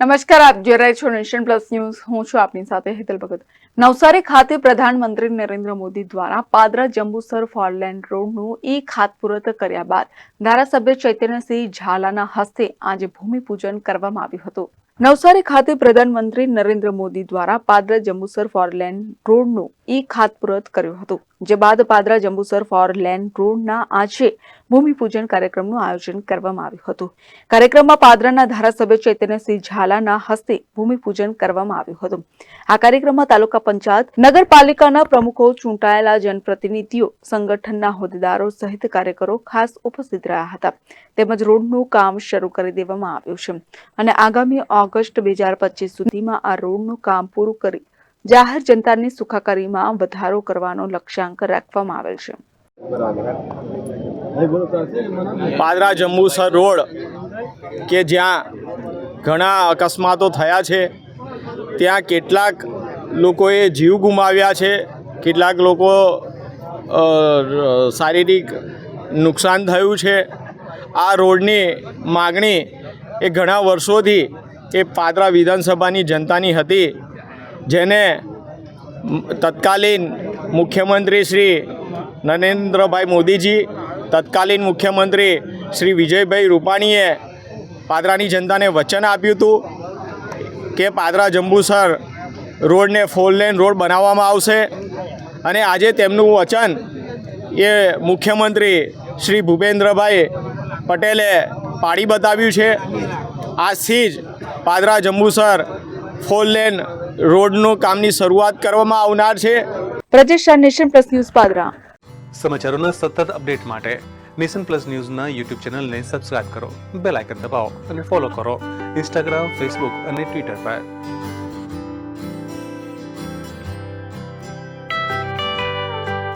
નમસ્કાર, આપ જોઈ રહ્યા છો નેશન પ્લસ ન્યૂઝ. હું છું આપની સાથે હેતલ ભગત. નવસારી ખાતે પ્રધાનમંત્રી નરેન્દ્ર મોદી દ્વારા પાદરા જંબુસર ફોરલેન્ડ રોડનું ઈ ખાતમુહૂર્ત કર્યા બાદ ધારાસભ્ય ચૈતન્યસિંહ ઝાલાના હસ્તે આજે ભૂમિપૂજન કરવામાં આવ્યું હતું. નવસારી ખાતે પ્રધાનમંત્રી નરેન્દ્ર મોદી દ્વારા પાદરા જંબુસર ફોરલેન્ડ રોડનું ઈ ખાતમુહૂર્ત કર્યું હતું, જે બાદ પાદરા જંબુસર ફોરલેન્ડ રોડના આજે ભૂમિપૂજન કાર્યક્રમનું આયોજન કરવામાં આવ્યું હતું. કાર્યક્રમમાં પાદરાના ધારાસભ્ય ચૈતન્યસિંહ ઝાલાના હસ્તે ભૂમિપૂજન કરવામાં આવ્યું હતું. આ કાર્યક્રમમાં તાલુકા પંચાયત, નગરપાલિકાના પ્રમુખો, ચૂંટાયેલા જનપ્રતિનિધિઓ, સંગઠનના હોદ્દેદારો સહિત કાર્યકરો ખાસ ઉપસ્થિત રહ્યા હતા. તેમજ રોડનું કામ શરૂ કરી દેવામાં આવ્યું છે. અને આગામી ઓગસ્ટ બે હજાર પચીસ સુધીમાં આ રોડનું કામ પૂરું કરી જાહેર જનતાની સુખાકારીમાં વધારો કરવાનો લક્ષ્યાંક રાખવામાં આવેલ છે. પાદરા જંબુસર રોડ કે જ્યાં ઘણા અકસ્માતો થયા છે, ત્યાં કેટલાક લોકોએ જીવ ગુમાવ્યા છે, કેટલાક લોકો શારીરિક નુકસાન થયું છે. આ રોડની માગણી એ ઘણા વર્ષોથી એ પાદરા વિધાનસભાની જનતાની હતી. જેને તત્કાલીન મુખ્યમંત્રી શ્રી નરેન્દ્રભાઈ મોદીજી, તત્કાલીન મુખ્યમંત્રી શ્રી વિજયભાઈ રૂપાણીએ પાદરાની જનતાને વચન આપ્યું હતું કે પાદરા જંબુસર રોડને ફોર લેન રોડ બનાવવામાં આવશે અને આજે તેમનું વચન એ મુખ્યમંત્રી શ્રી ભૂપેન્દ્રભાઈ પટેલે પાડી બતાવ્યું છે. આજથી જ પાદરા જંબુસર ફોર લેન રોડનું કામની શરૂઆત કરવામાં આવનાર છે. Prajesh Shah Nation Plus News Padra. સમાચારોના સતત અપડેટ માટે નેશન પ્લસ ન્યૂઝના યુટ્યુબ ચેનલને સબસ્ક્રાઇબ કરો બેલ આઇકન દબાવો અને ફોલો કરો. ઇન્સ્ટાગ્રામ ફેસબુક અને ટ્વિટર પર.